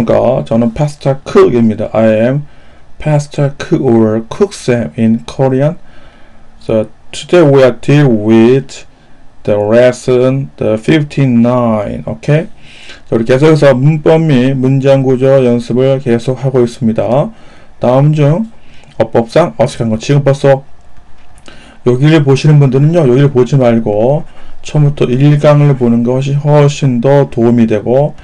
안녕하십니까. 저는 Pastor Cook입니다. I am Pastor Cook or Cook Sam in Korean. So today we are deal with the lesson the 59. Okay. 자, 우리 계속해서 문법 및 문장 구조 연습을 계속 하고 있습니다. 다음 중 어법상 어색한 거 지금 벌써 여기를 보시는 분들은요 여기를 보지 말고 처음부터 1강을 보는 것이 훨씬 더 도움이 되고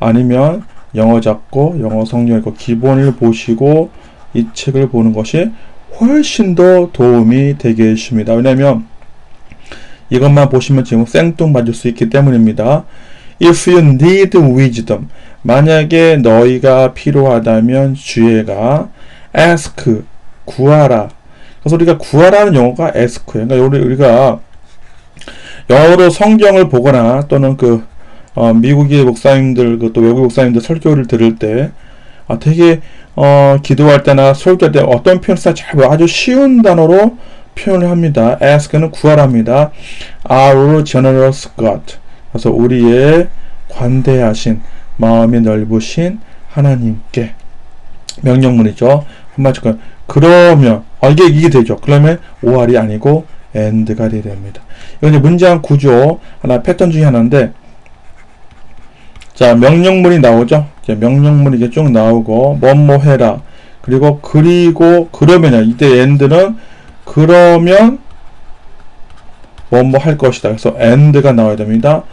아니면 영어 잡고 영어 성경 읽고 기본을 보시고 이 책을 보는 것이 훨씬 더 도움이 되겠습니다. 왜냐하면 이것만 보시면 지금 생뚱맞을 수 있기 때문입니다. If you need wisdom, 만약에 너희가 필요하다면 주애가 ask, 구하라. 그래서 우리가 구하라는 영어가 ask예요. 그러니까 우리, 우리가 영어로 성경을 보거나 또는 그 어, 미국의 목사님들, 그또 외국 목사님들 설교를 들을 때, 아, 되게, 어, 기도할 때나 설교할 때 어떤 표현을 써? 잘 아주 쉬운 단어로 표현을 합니다. ask는 구하랍니다. Our generous God. 그래서 우리의 관대하신, 마음이 넓으신 하나님께. 명령문이죠. 한마디로, 그러면, 아, 이게, 이게 되죠. 그러면 5할이 아니고 and가 돼야 됩니다. 이건 문장 구조, 하나 패턴 중에 하나인데, 자, 명령문이 나오죠? 이제 명령문이 이제 쭉 나오고, 뭐뭐 해라. 그리고, 그리고, 그러면요. 이때 end는, 그러면, 뭐뭐 할 것이다. 그래서 and가 나와야 됩니다.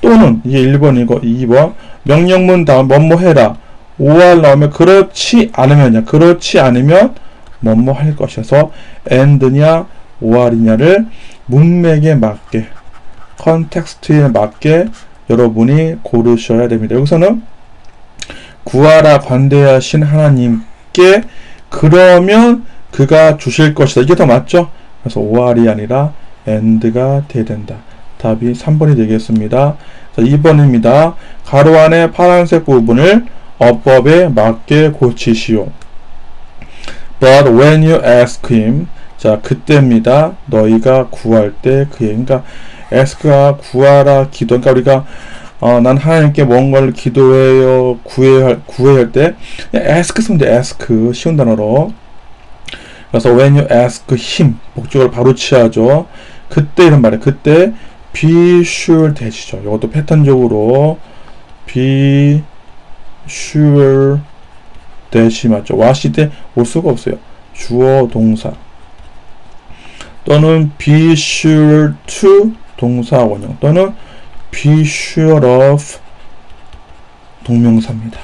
또는, 이게 1번이고, 2번. 명령문 다음, 뭐뭐 해라. 5할 나오면, 그렇지 않으면요. 그렇지 않으면, 뭐뭐 할 것이어서, and냐, 5할이냐를 문맥에 맞게, 컨텍스트에 맞게, 여러분이 고르셔야 됩니다. 여기서는 구하라 관대하신 하나님께 그러면 그가 주실 것이다. 이게 더 맞죠? 그래서 5할이 아니라 and가 돼야 된다. 답이 3번이 되겠습니다. 자, 2번입니다. 가로 안에 파란색 부분을 어법에 맞게 고치시오. But when you ask him, 자 그때입니다. 너희가 구할 때 그의 그러니까 ask가 구하라 기도 그러니까 우리가 어, 난 하나님께 뭔가를 기도해요 구해야 구해야 할때 ask 쓰면 돼 ask 쉬운 단어로. 그래서 when you ask him 목적을 바로 취하죠. 그때 이런 말이에요. 그때 be sure 되시죠. 이것도 패턴적으로 be sure 대시 맞죠. 와시 때올 수가 없어요. 주어 동사 또는 be sure to 동사 원형 또는 be sure of 동명사입니다.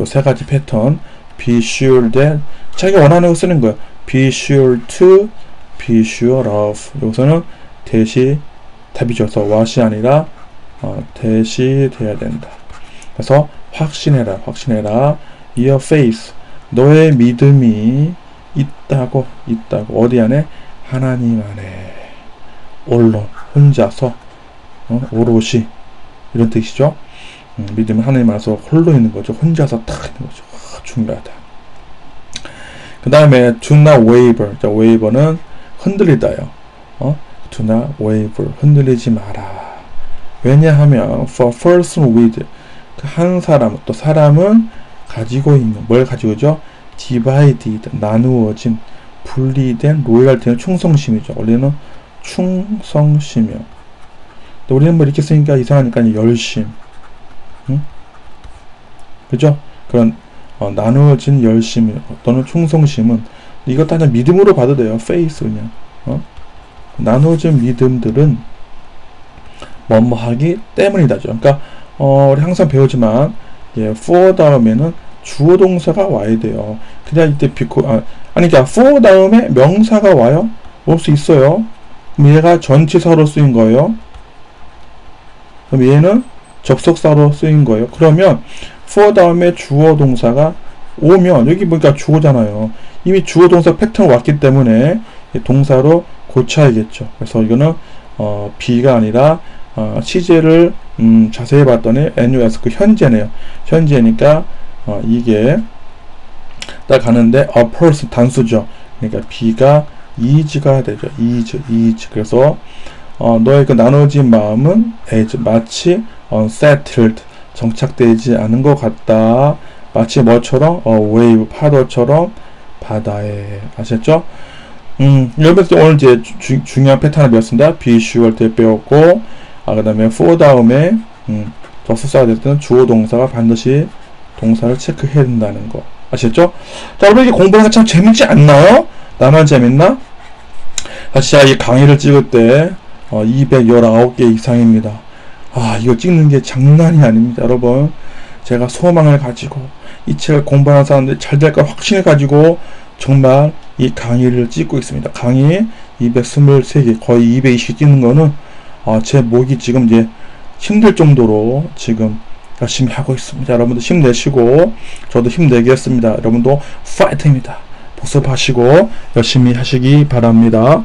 이세 가지 패턴 be sure that 자기가 원하는 거 쓰는 거예요. be sure to be sure of 여기서는 대시 답이죠. 그래서 아니라 어, 대시 돼야 된다. 그래서 확신해라 확신해라 your faith 너의 믿음이 있다고 있다고 어디 안에 하나님 안에 언론 혼자서 어, 오롯이 이런 뜻이죠. 음, 믿음은 하나님 안에서 홀로 있는 거죠. 혼자서 탁 있는 거죠. 아, 중요하다. 그 다음에 not waver. 자, waver는 흔들리다요. 어? not waver. 흔들리지 마라. 왜냐하면 for person with 한 사람 또 사람은 가지고 있는 뭘 가지고 죠 divided 나누어진 분리된 로열티는 충성심이죠. 원래는 충성심이요. 우리는 뭐 이렇게 쓰니까 이상하니까 열심. 응? 그죠? 그런 어, 나누어진 열심 또는 충성심은 이것 다 그냥 믿음으로 봐도 돼요. 페이스 그냥. 어? 나누어진 믿음들은 뭐뭐 하기 때문이다죠. 그러니까 어, 우리 항상 배우지만 예, for 다음에는 주어 동사가 와야 돼요. 그냥 이때 비코 아, 아니 그러니까 for 다음에 명사가 와요? 올 수 있어요. 그럼 얘가 전치사로 쓰인 거예요. 그럼 얘는 접속사로 쓰인 거예요. 그러면 for 다음에 주어 동사가 오면 여기 보니까 주어잖아요. 이미 주어 동사 패턴 왔기 때문에 동사로 고쳐야겠죠. 그래서 이거는 어, B가 아니라 어, 시제를 음, 자세히 봤더니 NUS 그 현재네요. 현재니까 어, 이게 딱 가는데 a person 단수죠. 그러니까 B가 is가 되죠. is, is. 그래서 어, 너의 그 나눠진 마음은 as 마치 unsettled 정착되지 않은 것 같다. 마치 뭐처럼 어, 웨이브 파도처럼 바다에 아셨죠? 음, 여러분들 오늘 이제 주, 중요한 패턴을 배웠습니다. sure 때 배웠고, 아, 그 다음에 for 다음에, 음, 더 써야 될 때는 주어 동사가 반드시 동사를 체크해야 된다는 거. 아셨죠? 자, 여러분 이게 공부하는 게 참 재밌지 않나요? 나만 재밌나? 사실 이 강의를 찍을 때, 어, 219개 이상입니다. 아, 이거 찍는 게 장난이 아닙니다, 여러분. 제가 소망을 가지고, 이 책을 공부하는 사람들이 잘 될 걸 확신을 가지고, 정말 이 강의를 찍고 있습니다. 강의 223개, 거의 220개 찍는 거는, 아, 제 목이 지금 이제 힘들 정도로 지금 열심히 하고 있습니다. 여러분도 힘내시고, 저도 힘내겠습니다. 여러분도 파이팅입니다. 복습하시고, 열심히 하시기 바랍니다.